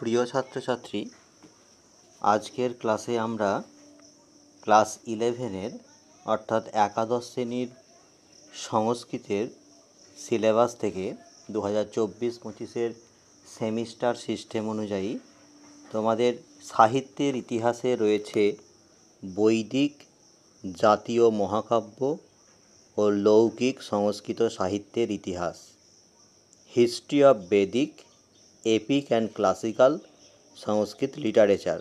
প্রিয় ছাত্রছাত্রী, আজকের ক্লাসে আমরা ক্লাস ইলেভেনের, অর্থাৎ একাদশ শ্রেণির সংস্কৃতের সিলেবাস থেকে দু হাজার চব্বিশ পঁচিশের সেমিস্টার সিস্টেম অনুযায়ী তোমাদের সাহিত্যের ইতিহাসে রয়েছে বৈদিক, জাতীয় মহাকাব্য ও লৌকিক সংস্কৃত সাহিত্যের ইতিহাস। History of Vedic epic and classical Sanskrit literature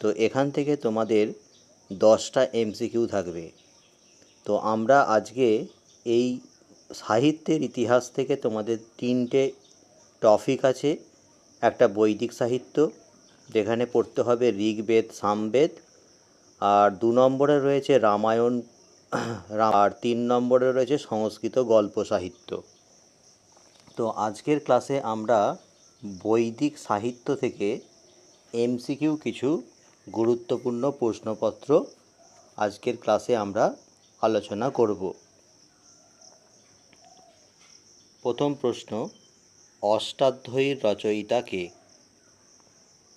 তো এখান থেকে তোমাদের দশটা এমসিকিউ থাকবে। তো আমরা আজকে এই সাহিত্যের ইতিহাস থেকে তোমাদের তিনটে টপিক আছে। একটা বৈদিক সাহিত্য, যেখানে পড়তে হবে ঋগ্বেদ, সামবেদ। আর দু নম্বরে রয়েছে রামায়ণ আর তিন নম্বরে রয়েছে সংস্কৃত গল্প সাহিত্য। তো আজকের ক্লাসে আমরা বৈদিক সাহিত্য থেকে এমসিকিউ কিছু গুরুত্বপূর্ণ প্রশ্নপত্র আজকের ক্লাসে আমরা আলোচনা করব। প্রথম প্রশ্ন, অষ্টাধ্যায়ীর রচয়িতা কে?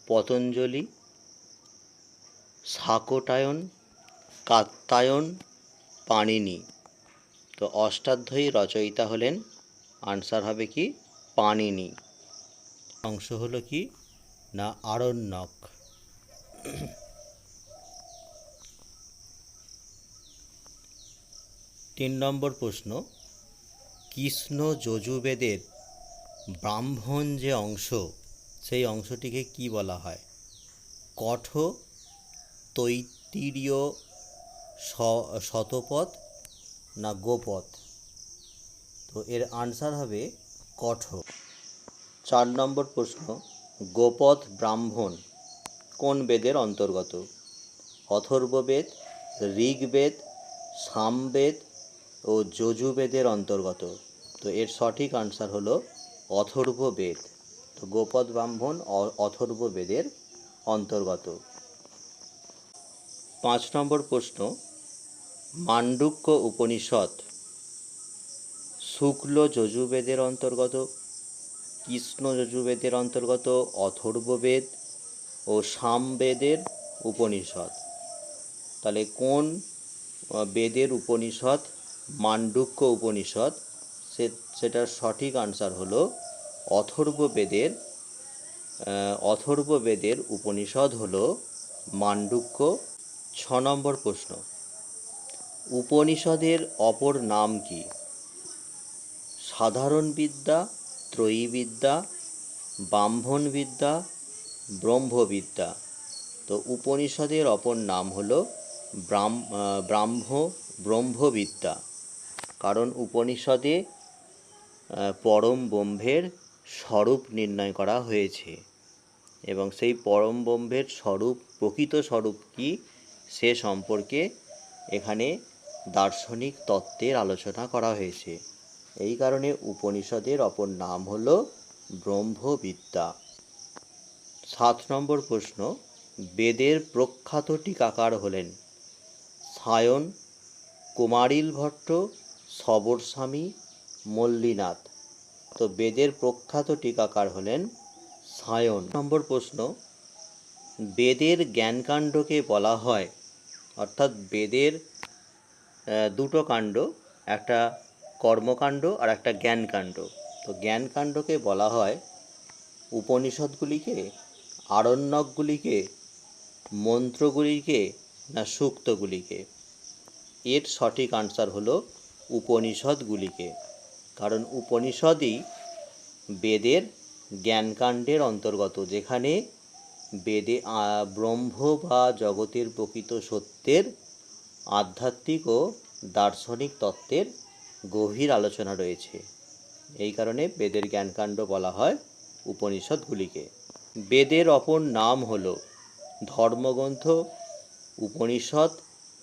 পতঞ্জলি শাকটায়ন কাত্তায়ন পাণিনি। তো অষ্টাধ্যায়ী রচয়িতা হলেন আনসার হবে কি? পাণিনি। অংশ হলো কি? না, আরণ্যক। তিন নম্বর প্রশ্ন। কৃষ্ণ যজুবেদের ব্রাহ্মণ যে অংশ, সেই অংশটিকে কি বলা হয়? কঠ, তৈত্তিরীয় শ- শতপথ না গোপথ? তো এর আনসার হবে কঠ। চার নম্বর প্রশ্ন, গোপথ ব্রাহ্মণ কোন বেদের অন্তর্গত? অথর্ববেদ ঋগ্বেদ সামবেদ ও যজুবেদের অন্তর্গত। তো এর সঠিক আনসার হলো অথর্ববেদ তো গোপদ ব্রাহ্মণ অথর্ববেদের অন্তর্গত। পাঁচ নম্বর প্রশ্ন, মান্ডুক্য উপনিষদ শুক্ল যজুবেদের অন্তর্গত? কৃষ্ণ যজুবেদের অন্তর্গত অথর্ববেদ ও সামবেদের উপনিষদ। তাহলে কোন বেদের উপনিষদ, মান্ডুক্য উপনিষদ, সে, সেটার সঠিক আনসার হলো অথর্ববেদের অথর্ববেদের উপনিষদ হল মান্ডুক্য। ছ নম্বর প্রশ্ন, উপনিষদের অপর নাম কি? সাধারণ বিদ্যা ত্রয়ী বিদ্যা ব্রাহ্মণ বিদ্যা ব্রহ্মবিদ্যা। তো উপনিষদের অপর নাম হলো ব্রাহ্ম, ব্রহ্মবিদ্যা। কারণ উপনিষদে পরম ব্রহ্মের স্বরূপ নির্ণয় করা হয়েছে। এবং সেই পরম ব্রহ্মের স্বরূপ, প্রকৃত স্বরূপ কি, সে সম্পর্কে এখানে দার্শনিক তত্ত্বের আলোচনা করা হয়েছে। এই কারণে উপনিষদের অপর নাম হল ব্রহ্মবিদ্যা। সাত নম্বর প্রশ্ন, বেদের প্রখ্যাত টিকাকার হলেন সায়ন, কুমারিল ভট্ট সবরস্বামী মল্লিনাথ। তো বেদের প্রখ্যাত টিকাকার হলেন সায়ন। নম্বর প্রশ্ন, বেদের জ্ঞানকাণ্ডকে বলা হয়, অর্থাৎ বেদের দুটো কাণ্ড, একটা কর্মকাণ্ড আর একটা জ্ঞানকাণ্ড। তো জ্ঞানকাণ্ডকে বলা হয় উপনিষদগুলিকে, আরণ্যকগুলিকে, মন্ত্রগুলিকে না সূক্তগুলিকে। এর সঠিক আনসার হলো উপনিষদগুলিকে। কারণ উপনিষদই বেদের জ্ঞানকাণ্ডের অন্তর্গত, যেখানে বেদে ব্রহ্ম বা জগতের প্রকৃত সত্যের আধ্যাত্মিক ও দার্শনিক তত্ত্বের গভীর আলোচনা রয়েছে। এই কারণে বেদের জ্ঞানকাণ্ড বলা হয় উপনিষদগুলিকে। বেদের অপর নাম হল ধর্মগ্রন্থ, উপনিষদ,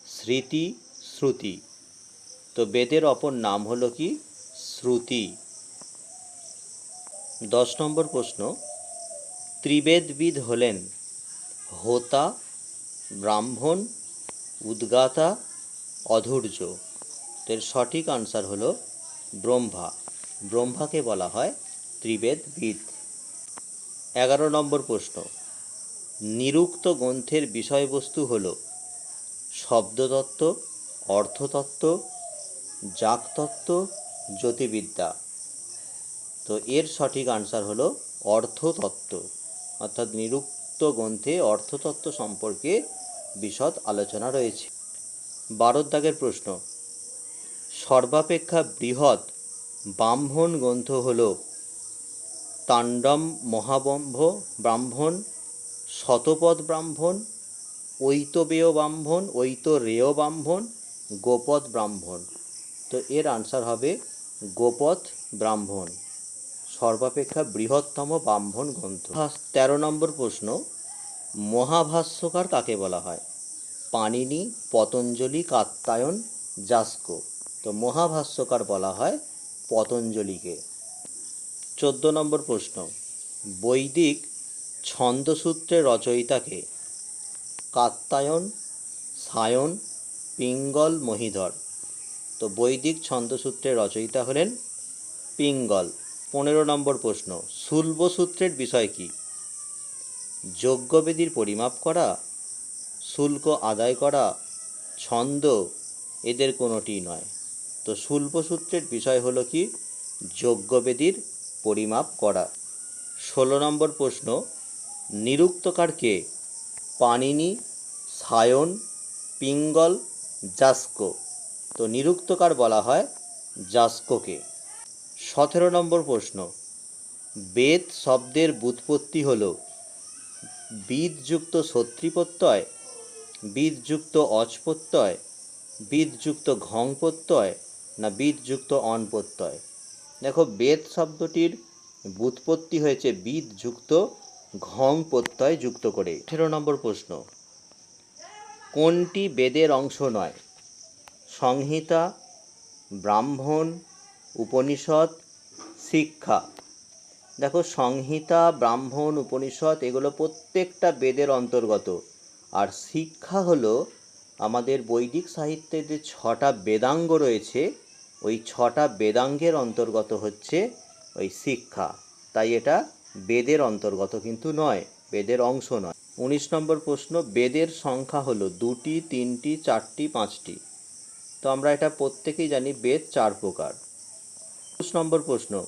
স্মৃতি, শ্রুতি। তো বেদের অপর নাম হলো কি? শ্রুতি। দশ নম্বর প্রশ্ন। ত্রিবেদবিদ হলেন হোতা, ব্রাহ্মণ, উদ্গাতা, অধৈর্য। এর সঠিক আনসার হলো ব্রহ্মা। ব্রহ্মাকে বলা হয় ত্রিবেদবিদ। এগারো নম্বর প্রশ্ন। নিরুক্ত গ্রন্থের বিষয়বস্তু হল শব্দতত্ত্ব, অর্থতত্ত্ব, জাকতত্ত্ব, জ্যোতির্বিদ্যা। তো এর সঠিক আনসার হলো অর্থতত্ত্ব। অর্থাৎ নিরুক্ত গ্রন্থে অর্থতত্ত্ব সম্পর্কে বিশদ আলোচনা রয়েছে। বারোর দাগের প্রশ্ন। সর্বাপেক্ষা বৃহৎ ব্রাহ্মণ গ্রন্থ হল তাণ্ডম মহাবম্ভ ব্রাহ্মণ, শতপদ ব্রাহ্মণ, ঐতবেয় ব্রাহ্মণ, ঐতরেয় ব্রাহ্মণ, গোপদ ব্রাহ্মণ। তো এর আনসার হবে গোপথ ব্রাহ্মণ, সর্বাপেক্ষা বৃহত্তম ব্রাহ্মণ গ্রন্থ। তেরো নম্বর প্রশ্ন, মহাভাষ্যকার কাকে বলা হয়? পাণিনি, পতঞ্জলি কাত্তায়ন জাস্কো তো মহাভাষ্যকার বলা হয় পতঞ্জলিকে। চোদ্দ নম্বর প্রশ্ন। বৈদিক ছন্দসূত্রের রচয়িতাকে কাত্তায়ন সায়ন, পিঙ্গল, মহিধর। তো বৈদিক ছন্দসূত্রের রচয়িতা হলেন পিঙ্গল। পনেরো নম্বর প্রশ্ন, শুল্বসূত্রের বিষয় কি? যজ্ঞবেদীর পরিমাপ করা, শুল্ক আদায় করা, ছন্দ, এদের কোনোটি নয়। তো শুল্বসূত্রের বিষয় হলো কি? যজ্ঞবেদীর পরিমাপ করা। ষোলো নম্বর প্রশ্ন নিরুক্তকারকে পানিনি সায়ন, পিঙ্গল, জাস্কো। তো নিরুক্তকার বলা হয় জাস্কোকে। সতেরো নম্বর প্রশ্ন, বেদ শব্দের বুৎপত্তি হল বিদযুক্ত শত্রিপ্রত্যয় বিদযুক্ত অচপ্রত্যয় বিদযুক্ত ঘং প্রত্যয় না বিদযুক্ত অন প্রত্যয় দেখো, বেদ শব্দটির বুৎপত্তি হয়েছে বিদযুক্ত ঘং প্রত্যয় যুক্ত করে। আঠেরো নম্বর প্রশ্ন। কোনটি বেদের অংশ নয়? সংহিতা, ব্রাহ্মণ, উপনিষদ, শিক্ষা। দেখো, সংহিতা, ব্রাহ্মণ, উপনিষদ, এগুলো প্রত্যেকটা বেদের অন্তর্গত। আর শিক্ষা হলো আমাদের বৈদিক সাহিত্যে যে ছটা বেদাঙ্গ রয়েছে ওই ছটা বেদাঙ্গের অন্তর্গত হচ্ছে ওই শিক্ষা। তাই এটা বেদের অন্তর্গত কিন্তু নয়, বেদের অংশ নয়। উনিশ নম্বর প্রশ্ন, বেদের সংখ্যা হলো দুটি, তিনটি, চারটি, পাঁচটি। তো আমরা এটা প্রত্যেকেই জানি, বেদ চার প্রকার। একুশ নম্বর প্রশ্ন,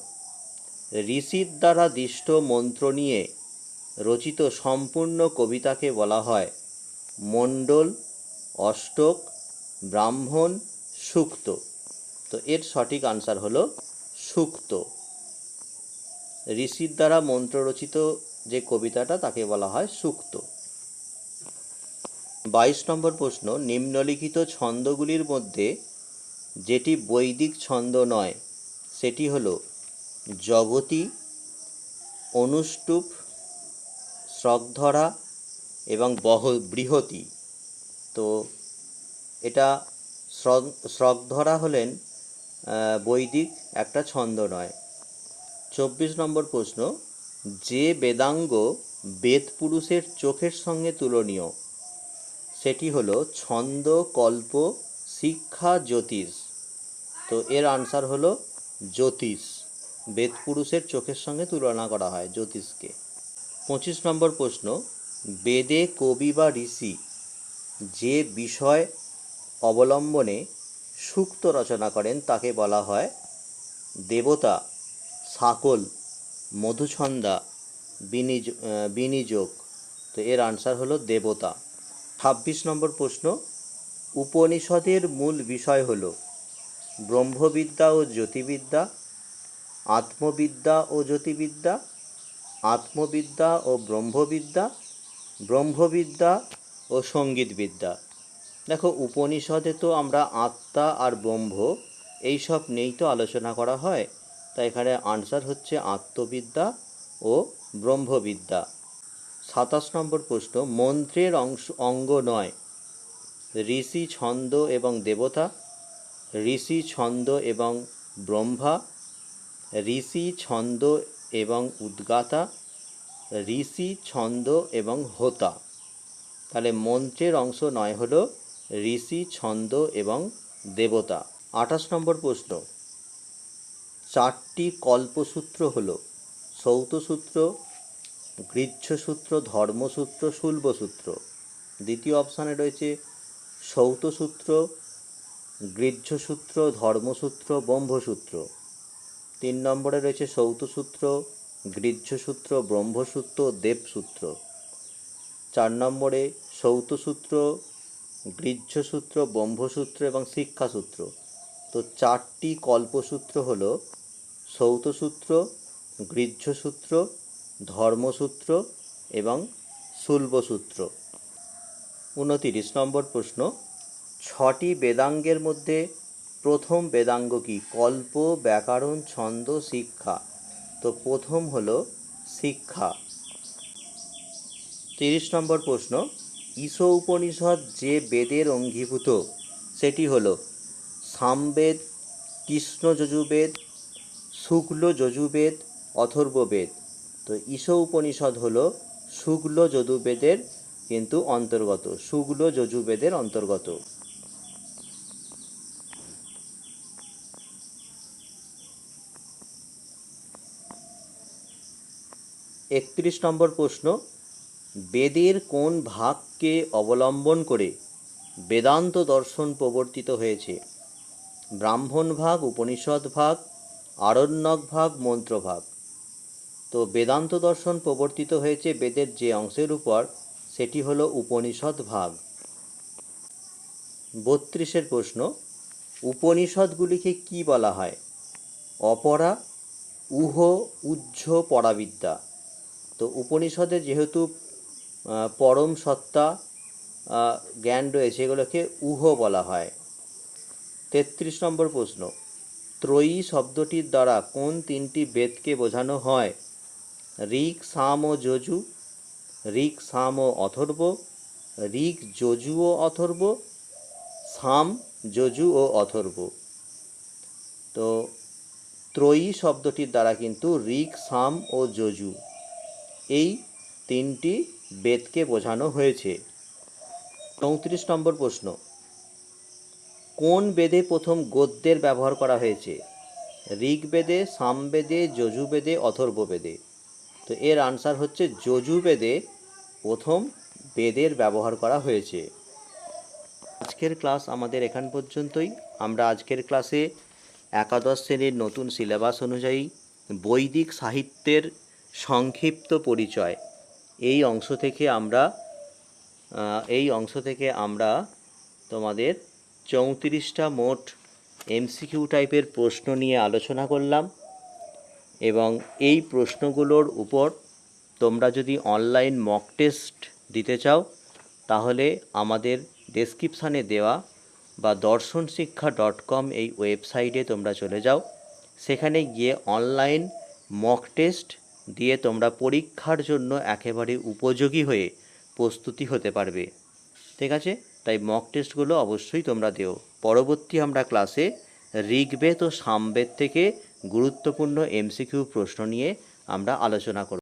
ঋষির দ্বারা দিষ্ট মন্ত্র নিয়ে রচিত সম্পূর্ণ কবিতাকে বলা হয় মণ্ডল, অষ্টক, ব্রাহ্মণ, সুক্ত। তো এর সঠিক আনসার হলো সুক্ত। ঋষির দ্বারা মন্ত্ররচিত যে কবিতাটা তাকে বলা হয় সুক্ত। বাইশ নম্বর প্রশ্ন, নিম্নলিখিত ছন্দগুলির মধ্যে যেটি বৈদিক ছন্দ নয়, সেটি হলো জগতি, অনুষ্টুপ শ্রগধরা এবং বহ, বৃহতি। তো এটা শ্রগ শ্রগধরা হলেন বৈদিক একটা ছন্দ নয়। চব্বিশ নম্বর প্রশ্ন, যে বেদাঙ্গ বেদ পুরুষের চোখের সঙ্গে তুলনীয়, সেটি হলো ছন্দ, কল্প, শিক্ষা, জ্যোতিষ। তো এর আনসার হলো জ্যোতিষ। বেদ পুরুষের চোখের সঙ্গে তুলনা করা হয় জ্যোতিষকে। পঁচিশ নম্বর প্রশ্ন, বেদে কবি বা ঋষি যে বিষয় অবলম্বনে সুক্ত রচনা করেন, তাকে বলা হয় দেবতা, সাকল, মধুছন্দা, বিনিজ বিনিযোগ। তো এর আনসার হলো দেবতা। ছাব্বিশ নম্বর প্রশ্ন, উপনিষদের মূল বিষয় হল ব্রহ্মবিদ্যা ও জ্যোতিবিদ্যা আত্মবিদ্যা ও জ্যোতিবিদ্যা আত্মবিদ্যা ও ব্রহ্মবিদ্যা ব্রহ্মবিদ্যা ও সঙ্গীতবিদ্যা। দেখো, উপনিষদে তো আমরা আত্মা আর ব্রহ্ম, এইসব নেই তো আলোচনা করা হয়। তাই এখানে আনসার হচ্ছে আত্মবিদ্যা ও ব্রহ্মবিদ্যা। সাতাশ নম্বর প্রশ্ন, মন্ত্রের অংশ, অঙ্গ নয়। ঋষি, ছন্দ এবং দেবতা, ঋষি, ছন্দ এবং ব্রহ্মা, ঋষি, ছন্দ এবং উদ্গাতা, ঋষি, ছন্দ এবং হোতা। তাহলে মন্ত্রের অংশ নয় হলো ঋষি, ছন্দ এবং দেবতা। আঠাশ নম্বর প্রশ্ন। চারটি কল্পসূত্র হলো সৌতসূত্র গৃহ্যসূত্র ধর্মসূত্র, শুল্বসূত্র। দ্বিতীয় অপশানে রয়েছে সৌতসূত্র গৃহ্যসূত্র ধর্মসূত্র, ব্রহ্মসূত্র। তিন নম্বরে রয়েছে সৌতসূত্র গৃহ্যসূত্র ব্রহ্মসূত্র, দেবসূত্র। চার নম্বরে সৌতসূত্র গৃহ্যসূত্র ব্রহ্মসূত্র এবং শিক্ষাসূত্র। তো চারটি কল্পসূত্র হল সৌতসূত্র গৃহ্যসূত্র ধর্মসূত্র এবং শুল্বসূত্র উনতিরিশ নম্বর প্রশ্ন, ছটি বেদাঙ্গের মধ্যে প্রথম বেদাঙ্গ কি? কল্প, ব্যাকরণ, ছন্দ, শিক্ষা। তো প্রথম হল শিক্ষা। তিরিশ নম্বর প্রশ্ন ঈশ উপনিষদ যে বেদের অঙ্গীভূত, সেটি হলো সামবেদ কৃষ্ণ যজুবেদ শুক্ল যজুবেদ অথর্ববেদ। তো ঈশ উপনিষদ হলো শুক্ল যজুবেদের কিন্তু অন্তর্গত শুক্ল যজুবেদের অন্তর্গত। একত্রিশ নম্বর প্রশ্ন বেদের কোন ভাগকে অবলম্বন করে বেদান্ত দর্শন প্রবর্তিত হয়েছে? ব্রাহ্মণ ভাগ, উপনিষদ ভাগ, আরণ্যক ভাগ মন্ত্রভাগ তো বেদান্ত দর্শন প্রবর্তিত হয়েছে বেদের যে অংশের উপর, সেটি হলো উপনিষদ ভাগ। বত্রিশের প্রশ্ন, উপনিষদগুলিকে কি বলা হয়? অপরা, উহ, উজ্জ, পরাবিদ্যা। তো উপনিষদে যেহেতু পরম সত্তা জ্ঞান রয়েছে, এগুলোকে উহ বলা হয়। তেত্রিশ নম্বর প্রশ্ন, ত্রয়ী শব্দটির দ্বারা কোন তিনটি বেদকে বোঝানো হয়? ঋক, সাম ও যজু। ঋক, সাম ও অথর্ব। ঋক, যজু ও অথর্ব। সাম, যজু ও অথর্ব। তো ত্রয়ী শব্দটির দ্বারা কিন্তু ঋক, সাম ও যজু এই তিনটি বেদকে বোঝানো হয়েছে। চৌত্রিশ নম্বর প্রশ্ন। কোন বেদে প্রথম গদ্যের ব্যবহার করা হয়েছে? ঋগ্বেদে, সামবেদে, যজুবেদে, অথর্ববেদে। তো এর আনসার হচ্ছে যজুবেদে প্রথম বেদের ব্যবহার করা হয়েছে। আজকের ক্লাস আমাদের এখান পর্যন্তই। আমরা আজকের ক্লাসে একাদশ শ্রেণির নতুন সিলেবাস অনুযায়ী বৈদিক সাহিত্যের সংক্ষিপ্ত পরিচয় এই অংশ থেকে আমরা এই অংশ থেকে আমরা তোমাদের চৌত্রিশটা মোট এমসিকিউ টাইপের প্রশ্ন নিয়ে আলোচনা করলাম এবং এই প্রশ্নগুলোর উপর তোমরা যদি অনলাইন মক টেস্ট দিতে চাও, তাহলে আমাদের ডেসক্রিপশানে দেওয়া বা দর্শন শিক্ষা ডট কম এই ওয়েবসাইটে তোমরা চলে যাও। সেখানে গিয়ে অনলাইন মক টেস্ট দিয়ে তোমরা পরীক্ষার জন্য একেবারে উপযোগী হয়ে প্রস্তুতি হতে পারবে। ঠিক আছে? তাই মক টেস্টগুলো অবশ্যই তোমরা দেও। পরবর্তী আমরা ক্লাসে ঋগ্বেদ ও সামবেদ থেকে গুরুত্বপূর্ণ এমসিকিউ প্রশ্ন নিয়ে আমরা আলোচনা করব।